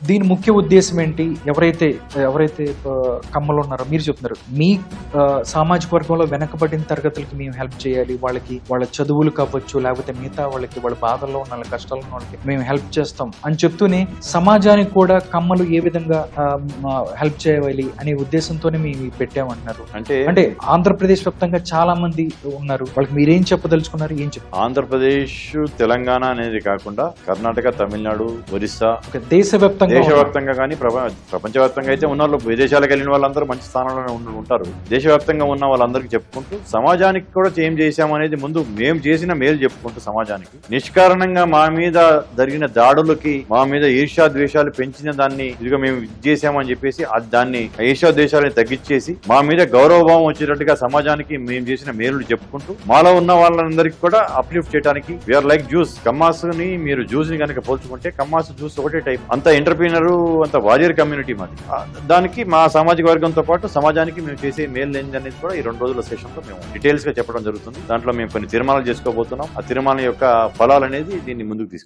దీని ముఖ్య ఉద్దేశం ఏంటి? ఎవరైతే ఎవరైతే కమ్మలు ఉన్నారో మీరు చెప్తున్నారు. మీ సామాజిక వర్గంలో వెనకబడిన తరగతులకి మేము హెల్ప్ చేయాలి. వాళ్ళకి వాళ్ళ చదువులు కావచ్చు లేకపోతే మిగతా వాళ్ళకి వాళ్ళ బాధల్లో ఉన్న వాళ్ళ కష్టాల్లో ఉన్న వాళ్ళకి మేము హెల్ప్ చేస్తాం అని చెప్తూనే సమాజానికి కూడా కమ్మలు ఏ విధంగా హెల్ప్ చేయాలి అనే ఉద్దేశంతోనే మేము పెట్టామంటున్నారు. అంటే అంటే ఆంధ్రప్రదేశ్ వ్యాప్తంగా చాలా మంది ఉన్నారు. వాళ్ళకి మీరేం చెప్పదలుచుకున్నారు? ఏం చెప్తారు ఆంధ్రప్రదేశ్ తెలంగాణ అనేది కాకుండా కర్ణాటక తమిళనాడు ఒరిస్సా దేశవ్యాప్తంగా దేశవ్యాప్తంగా కానీ ప్రపంచవ్యాప్తంగా అయితే ఉన్న వాళ్ళు విదేశాలకు వెళ్ళిన వాళ్ళందరూ మంచి స్థానంలోనే ఉండి ఉంటారు. దేశవ్యాప్తంగా ఉన్న వాళ్ళందరికీ చెప్పుకుంటూ సమాజానికి కూడా ఏం చేశామనేది ముందు మేము చేసిన మేలు చెప్పుకుంటూ సమాజానికి. నిష్కారణంగా మా మీద జరిగిన దాడులకి మా మీద ఈర్ష్యా ద్వేషాలు పెంచిన దాన్ని ఇదిగా మేము ఇది చేశామని చెప్పేసి అది దాన్ని ఈర్ష్యా ద్వేషాలని తగ్గించేసి మా మీద గౌరవభావం వచ్చేటట్టుగా సమాజానికి మేము చేసిన మేలు చెప్పుకుంటూ మాలో ఉన్న వాళ్ళందరికీ కూడా అప్లిఫ్ట్ చేయడానికి వీఆర్ లైక్ జ్యూస్ కమ్మాస్ని మీరు జ్యూస్ని కనుక పోల్చుకుంటే కమ్మాస్ జ్యూస్ ఒకటే టైప్ అంత ఎంటర్ప్రీనర్ అంత వారియర్ కమ్యూనిటీ మాది. దానికి మా సామాజిక వర్గంతో పాటు సమాజానికి మేము చేసే మేలు ఏంటి అనేది కూడా ఈ రెండు రోజుల సెషన్లో మేము డీటెయిల్స్గా చెప్పడం జరుగుతుంది. దాంట్లో మేము కొన్ని తీర్మానాలు చేసుకోబోతున్నాం. ఆ తీర్మానం యొక్క ఫలాలు అనేది దీన్ని ముందుకు తీసుకు